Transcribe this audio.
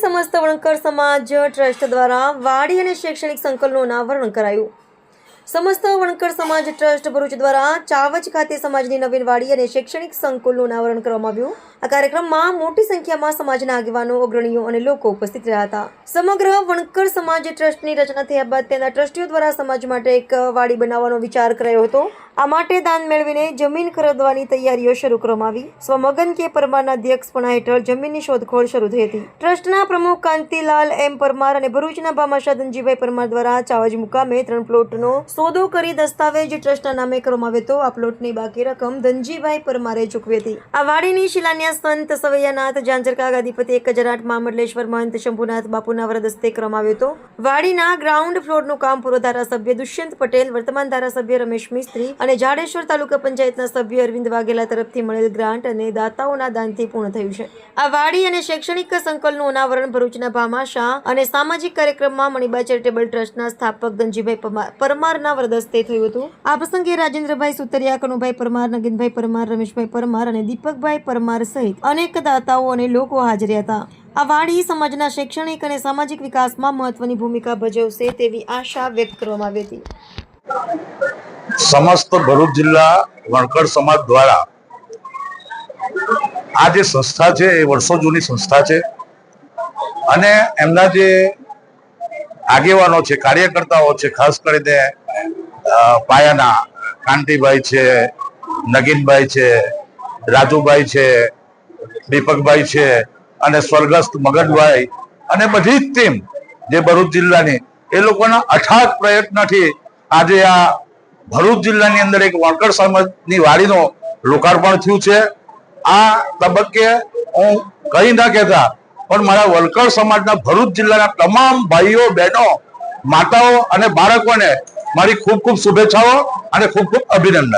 સમસ્ત વણકર સમાજ ટ્રસ્ટ દ્વારા વાડી અને શૈક્ષણિક સંકુલનું અનાવરણ કરાયું. સમસ્ત વણકર સમાજ ટ્રસ્ટ ભરૂચ દ્વારા ચાવજ ખાતે સમાજની નવીન વાડી અને શૈક્ષણિક સંકુલનું અનાવરણ કરવામાં આવ્યું. આ કાર્યક્રમમાં મોટી સંખ્યામાં સમાજના આગેવાનો, અગ્રણીઓ અને લોકો ઉપસ્થિત રહ્યા હતા. સમગ્ર વણકર સમાજ ટ્રસ્ટની રચના થયા બાદ તેના ટ્રસ્ટીઓ દ્વારા સમાજ માટે એક વાડી બનાવવાનો વિચાર કરાયો હતો. આ માટે દાન મેળવીને જમીન ખરીદવાની તૈયારીઓ શરૂ કરવામાં આવી સ્વમગન કે પરમારના અધ્યક્ષપણા હેઠળ જમીનની શોધખોળ શરૂ થઈ હતી. ટ્રસ્ટના પ્રમુખ કાંતિલાલ એમ પરમાર અને ભરૂચના ભામાશા ધનજીભાઈ પરમાર દ્વારા ચાવજ મુકામે ત્રણ પ્લોટનો સોદો કરી દસ્તાવેજ ટ્રસ્ટના નામે કરવામાં આવ્યો હતો. આ પ્લોટની બાકી રકમ ધનજીભાઈ પરમારે ચૂકવી હતી. આ વાડીની શિલાન્યાસ સંત સવૈયાનાથ જાંજરકા ગાદીપતિ એક હજાર આઠ મહામંડલેશ્વર મહંત શંભુનાથ બાપુના વરદ હસ્તે કરવામાં આવ્યો હતો. વાડીના ગ્રાઉન્ડ ફ્લોરનું કામ પૂર્વ ધારાસભ્ય દુષ્યંત પટેલ, વર્તમાન ધારાસભ્ય રમેશ મિસ્ત્રી અને જાડેશ્વર તાલુકા પંચાયતના સભ્ય અરવિંદ વાઘેલા તરફથી મળેલ ગ્રાન્ટ અને દાતાઓના દાનથી પૂર્ણ થયું છે. આ વાડી અને શૈક્ષણિક સંકુલનું અનાવરણ ભરૂચના ભામાશા અને સામાજિક કાર્યક્રમમાં મણિબા ચેરિટેબલ ટ્રસ્ટના સ્થાપક ધનજીભાઈ પરમાર- પરમારના વરદસ્તે થયું હતું. આ પ્રસંગે રાજેન્દ્રભાઈ સુતરિયા, કનુભાઈ પરમાર, નગીનભાઈ પરમાર, રમેશભાઈ પરમાર અને દીપકભાઈ પરમાર સહિત અનેક દાતાઓ અને લોકો હાજર હતા. આ વાડી સમાજના શૈક્ષણિક અને સામાજિક વિકાસમાં મહત્વની ભૂમિકા ભજવશે તેવી આશા વ્યક્ત કરવામાં આવી હતી. સમસ્ત ભરૂચ જિલ્લા વણકર સમાજ દ્વારા આ જે સંસ્થા છે એ વર્ષો જૂની સંસ્થા છે અને એમના જે આગેવાનો છે, કાર્યકર્તાઓ છે, ખાસ કરીને પાયાના કાંતિભાઈ છે, નગીનભાઈ છે, રાજુભાઈ છે દીપકભાઈ છે અને સ્વર્ગસ્થ મગનભાઈ અને બધી જ ટીમ જે ભરૂચ જિલ્લાની, એ લોકોના અથાગ પ્રયત્નથી આજે આ ભરૂચ જિલ્લાની અંદર એક વણકર સમાજની વાડીનો લોકાર્પણ થયું છે. આ તબક્કે હું કહી ના કહેતા, પણ મારા વલકર સમાજના ભરૂચ જિલ્લાના તમામ ભાઈઓ, બહેનો, માતાઓ અને બાળકોને મારી ખૂબ ખૂબ શુભેચ્છાઓ અને ખૂબ ખૂબ અભિનંદન.